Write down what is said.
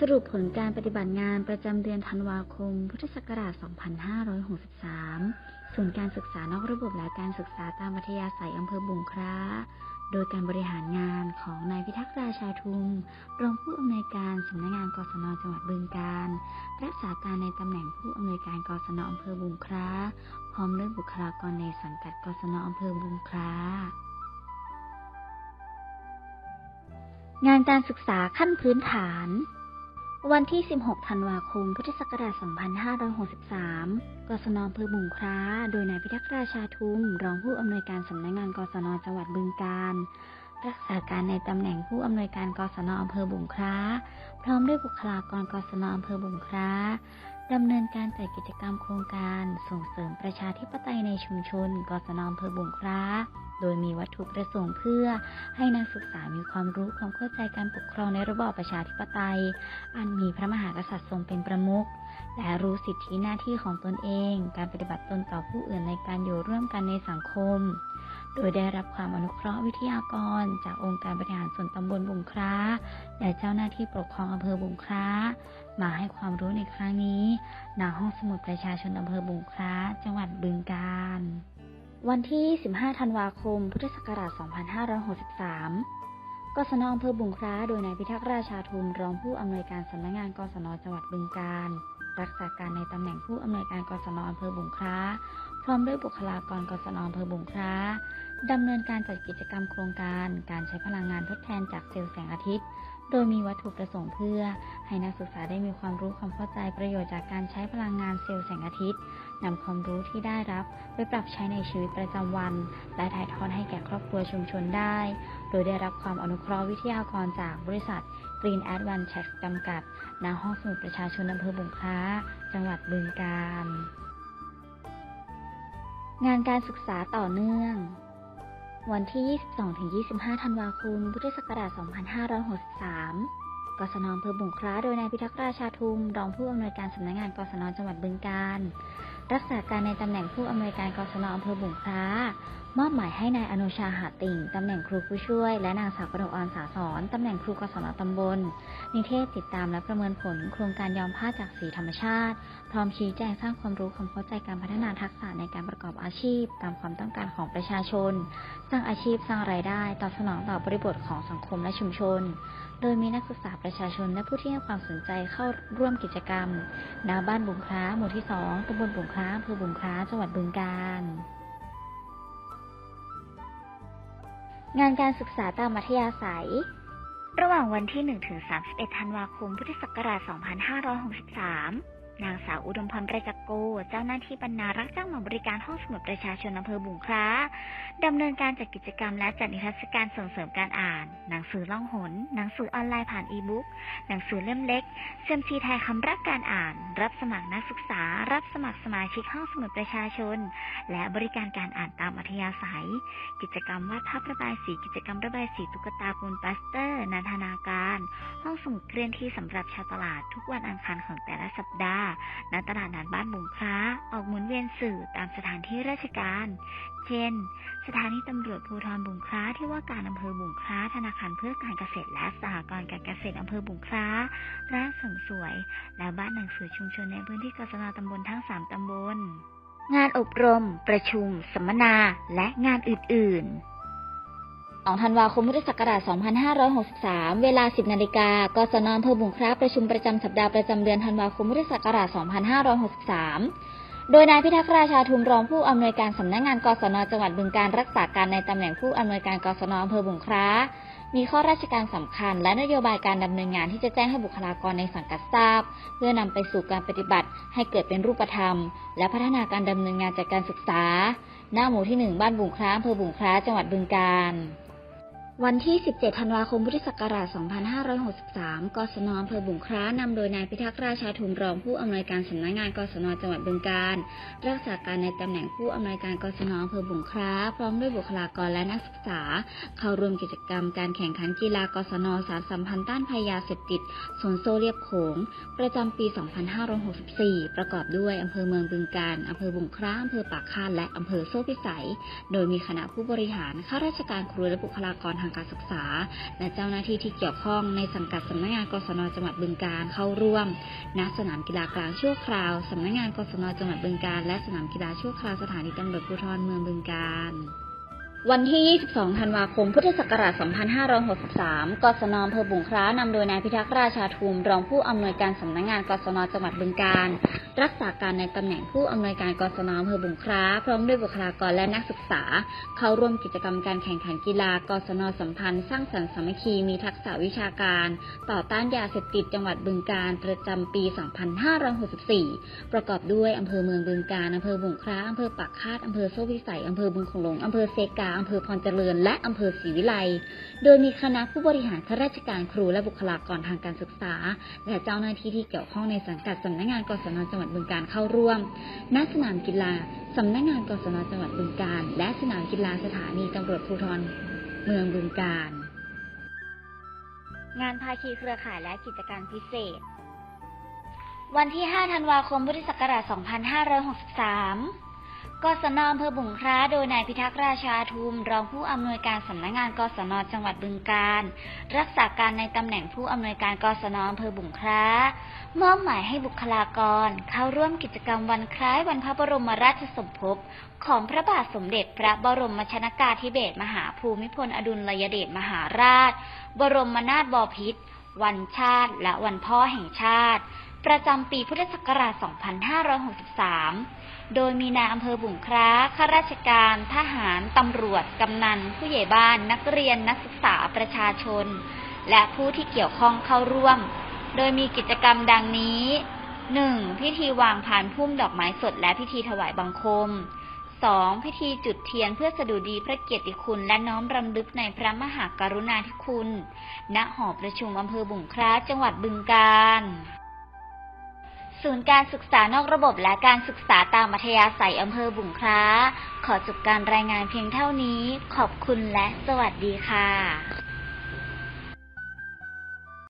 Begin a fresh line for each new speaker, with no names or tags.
สรุปผลการปฏิบัติงานประจำเดือนธันวาคม พุทธศักราช 2563 ศูนย์การศึกษานอกระบบและการศึกษาตามวัธยาศัยอำเภอบุงคราโดยการบริหารงานของนายพิทักษ์ราชาทุม รองผู้อำนวยการสำนักงานกศนจังหวัดบึงกาฬรักษาการในตำแหน่งผู้อำนวยการกศนอำเภอบุงคราพร้อมด้วยบุคลากรในสังกัดกศนอำเภอบุงครางานการศึกษาขั้นพื้นฐาน วันที่ 16 ธันวาคม พุทธศักราช 2563 กศนอำเภอบุงคร้า โดยนายพิทักษ์ราชาทุม รองผู้อำนวยการสำนักงานกศนจังหวัดบึงกาฬรักษาการในตำแหน่งผู้อำนวยการกศนอำเภอบุงคร้า พร้อมด้วยบุคลากรกศนอำเภอบุงคร้า ดำเนินการจัดกิจกรรมโครงการส่งเสริมประชาธิปไตยในชุมชนกศนอำเภอบุงคร้า โดยมีวัตถุประสงค์เพื่อให้นักศึกษามีความรู้ความเข้าใจการปกครองในระบอบประชาธิปไตย อันมีพระมหากษัตริย์ทรงเป็นประมุข และรู้สิทธิหน้าที่ของตนเอง การปฏิบัติตนต่อผู้อื่นในการอยู่ร่วมกันในสังคม โดยได้รับความอนุเคราะห์วิทยากร จากองค์การบริหารส่วนตำบลบุงคร้า และเจ้าหน้าที่ปกครองอำเภอบุงคร้า มาให้ความรู้ในครั้งนี้ณห้องสมุดประชาชนอำเภอบุงคร้า จังหวัดบึงกาฬ วันที่ 15 ธันวาคม พุทธศักราช 2563 กศนอำเภอบุงคร้า โดยนายพิทักษ์ราชาทุมรองผู้อำนวยการสำนักงานกศนจังหวัดบึงกาฬ รักษาการในตำแหน่งผู้อำนวยการกศนอำเภอบุงคร้า พร้อมด้วยบุคลากรกศนอำเภอบุงคร้าดำเนินการจัดกิจกรรมโครงการการใช้พลังงานทดแทนจากเซลล์แสงอาทิตย์ โดยมีวัตถุประสงค์เพื่อ ให้นักศึกษาได้มีความรู้ความเข้าใจประโยชน์จากการใช้พลังงานเซลล์แสงอาทิตย์นำความรู้ที่ได้รับไปปรับใช้ในชีวิตประจำวัน และถ่ายทอดให้แก่ครอบครัวชุมชนได้ โดยได้รับความอนุเคราะห์วิทยากรจากบริษัท Green Advantage จำกัดณห้องสมุดประชาชนอำเภอบุงคล้า จังหวัดบึงกาฬ งานการศึกษาต่อเนื่อง วันที่ 22-25 ธันวาคม พุทธศักราช 2563 กศนอำเภอบุงคล้าโดยนายพิทักษ์ราชาทุม รองผู้อำนวยการสำนักงานกศนจังหวัดบึงกาฬ รักษาการในตำแหน่งผู้อำนวยการกศนอำเภอบุงคล้า มอบหมายให้นายอนุชาหาติ่งตำแหน่งครูผู้ช่วย และนางสาวกนกออนสาสอนตำแหน่งครูกศนตำบล นิเทศติดตามและประเมินผล โครงการยอมผ้าจากสีธรรมชาติ พร้อมชี้แจงสร้างความรู้ความเข้าใจการพัฒนาทักษะในการประกอบอาชีพ ตามความต้องการของประชาชน สร้างอาชีพสร้างรายได้ ตอบสนองต่อบริบทของสังคมและชุมชน โดยมีนักศึกษาประชาชนและผู้ที่ให้ความสนใจเข้าร่วมกิจกรรมณบ้านบุงคล้าหมู่ที่ 2ตำบลบุงคล้าอำเภอบุงคล้าจังหวัดบึงกาฬ งานการศึกษาตามมัธยาศัย ระหว่างวันที่1ถึง31 ธันวาคม พุทธศักราช 2563 นางสาวอุดมพรประจักรโก เจ้าหน้าที่บรรณารักษ์จ้างมาบริการห้องสมุดประชาชนอำเภอบุงคล้าดำเนินการจัดกิจกรรมและจัดนิทรรศการส่งเสริมการอ่าน หนังสือล่องหน หนังสือออนไลน์ผ่านอีบุ๊ก หนังสือเล่มเล็กเซมซีไทยคำรักการอ่าน รับสมัครนักศึกษา รับสมัครสมาชิกห้องสมุดประชาชน และบริการการอ่านตามอัธยาศัย กิจกรรมวาดภาพระบายสี กิจกรรมระบายสีตุ๊กตาปูนปลาสเตอร์ นันทนาการ ห้องสมุดเคลื่อนที่สำหรับชาวตลาดทุกวันอังคารของแต่ละสัปดาห์ณตลาดนัดบ้านบุงคล้า ออกหมุนเวียนสื่อตามสถานที่ราชการ เช่น สถานีตำรวจภูธรบุงคล้าที่ว่าการอำเภอบุงคล้า ธนาคารเพื่อการเกษตรและสหกรณ์การเกษตรอำเภอบุงคล้า ร้านเสริมสวย และบ้านหนังสือชุมชนในพื้นที่กศนตำบลทั้ง 3 ตำบล งานอบรม ประชุม สัมมนา และงานอื่น ๆ 2ธันวาคมพุทธศักราช 2563 เวลา 10 นาฬิกากศนอำเภอบุงคล้าประชุมประจำสัปดาห์ประจำเดือนธันวาคมพุทธศักราช 2563 โดยนายพิทักษ์ราชาทุมรองผู้อำนวยการสำนักงานกศนจังหวัดบึงการรักษาการในตำแหน่งผู้อำนวยการกศนอำเภอบุงคล้ามีข้อราชการสำคัญ และนโยบายการดำเนินงานที่จะแจ้งให้บุคลากรในสังกัดทราบ เพื่อนำไปสู่การปฏิบัติให้เกิดเป็นรูปธรรม และพัฒนาการดำเนินงานจากการศึกษา หน้าหมู่ที่ 1 บ้านบุงคล้าอำเภอบุงคล้าจังหวัดบึงกาฬ วันที่ 17 ธันวาคม พุทธศักราช 2563 กศนอำเภอบุงคล้านำโดยนายพิทักษ์ราชาทุมรองผู้อำนวยการสำนักงานกศนจังหวัดบึงกาฬรักษาการในตำแหน่งผู้อำนวยการกศนอำเภอบุงคล้า พร้อมด้วยบุคลากรและนักศึกษา เข้าร่วมกิจกรรมการแข่งขันกีฬากศนสารสัมพันธ์ต้านภัยยาเสพติดโซนโซเรียบโขง ประจำปี 2564 ประกอบด้วยอำเภอเมืองบึงกาฬอำเภอบุงคล้าอำเภอปากคาดและอำเภอโซ่พิสัย โดยมีคณะผู้บริหารข้าราชการครูและบุคลากรางา
งการศึกษา และเจ้าหน้าที่ที่เกี่ยวข้องในสังกัดสำนักงานกศนจังหวัดบึงการเข้าร่วม ณ สนามกีฬากลางชั่วคราวสำนักงานกศนจังหวัดบึงการ และสนามกีฬาชั่วคราวสถานีตำรวจภูธรเมืองบึงการ วันที่ 22 ธันวาคม พุทธศักราช 2563 กศนอำเภอบุงคล้านำโดยนายพิทักษ์ราชาทุมรองผู้อำนวยการสำนักงานกศนจังหวัดบึงการ รักษาการในตำแหน่งผู้อำนวยการกศนอำเภอบุงคล้า พร้อมด้วยบุคลากรและนักศึกษา เข้าร่วมกิจกรรมการแข่งขันกีฬากศนสัมพันธ์ สร้างสรรค์สามัคคีมีทักษะวิชาการ ต่อต้านยาเสพติดจังหวัดบึงการประจำปี 2564 ประกอบด้วยอำเภอเมืองบึงการอำเภอบุงคล้าอำเภอปากคาดอำเภอโซ่พิสัยอำเภอบึงโขงหลงอำเภอเซกาอำเภอพรเจริญ และอำเภอศรีวิไล โดยมีคณะผู้บริหารข้าราชการครูและบุคลากรทางการศึกษา และเจ้าหน้าที่ที่เกี่ยวข้องในสังกัดสำนักงานกศนจังหวัดบึงการเข้าร่วม ณ สนามกีฬาสำนักงานกศนจังหวัดบึงการ และสนามกีฬาสถานีตำรวจภูธรเมืองบึงการ
งานภาคีเครือข่ายและกิจการพิเศษ วันที่ 5 ธันวาคม พุทธศักราช 2563 กศนอำเภอบุงคล้าโดยนายพิทักษ์ราชาทุม รองผู้อำนวยการสำนักงานกศนจังหวัดบึงการ รักษาการในตำแหน่งผู้อำนวยการกศนอำเภอบุงคล้ามอบหมายให้บุคลากร เข้าร่วมกิจกรรมวันคล้ายวันพระบรมราชสมภพของพระบาทสมเด็จพระบรมชนากาธิเบศรมหาภูมิพลอดุลยเดชมหาราช บรมนาถบพิตรวันชาติ และวันพ่อแห่งชาติ ประจำปีพุทธศักราช 2563 โดยมีนายอำเภอบุงคล้า ข้าราชการ ทหาร ตำรวจ กำนัน ผู้ใหญ่บ้าน นักเรียน นักศึกษา ประชาชน และผู้ที่เกี่ยวข้องเข้าร่วม โดยมีกิจกรรมดังนี้ 1. พิธีวางพานพุ่มดอกไม้สดและพิธีถวายบังคม 2. พิธีจุดเทียนเพื่อสดุดีพระเกียรติคุณ และน้อมรำลึกในพระมหากรุณาธิคุณ ณ หอประชุมอำเภอบุงคล้าจังหวัดบึงกาฬ ศูนย์การศึกษานอกระบบและการศึกษาตามมัธยาศัยอำเภอบุงคล้า ขอจบการรายงานเพียงเท่านี้ ขอบคุณและสวัสดีค่ะ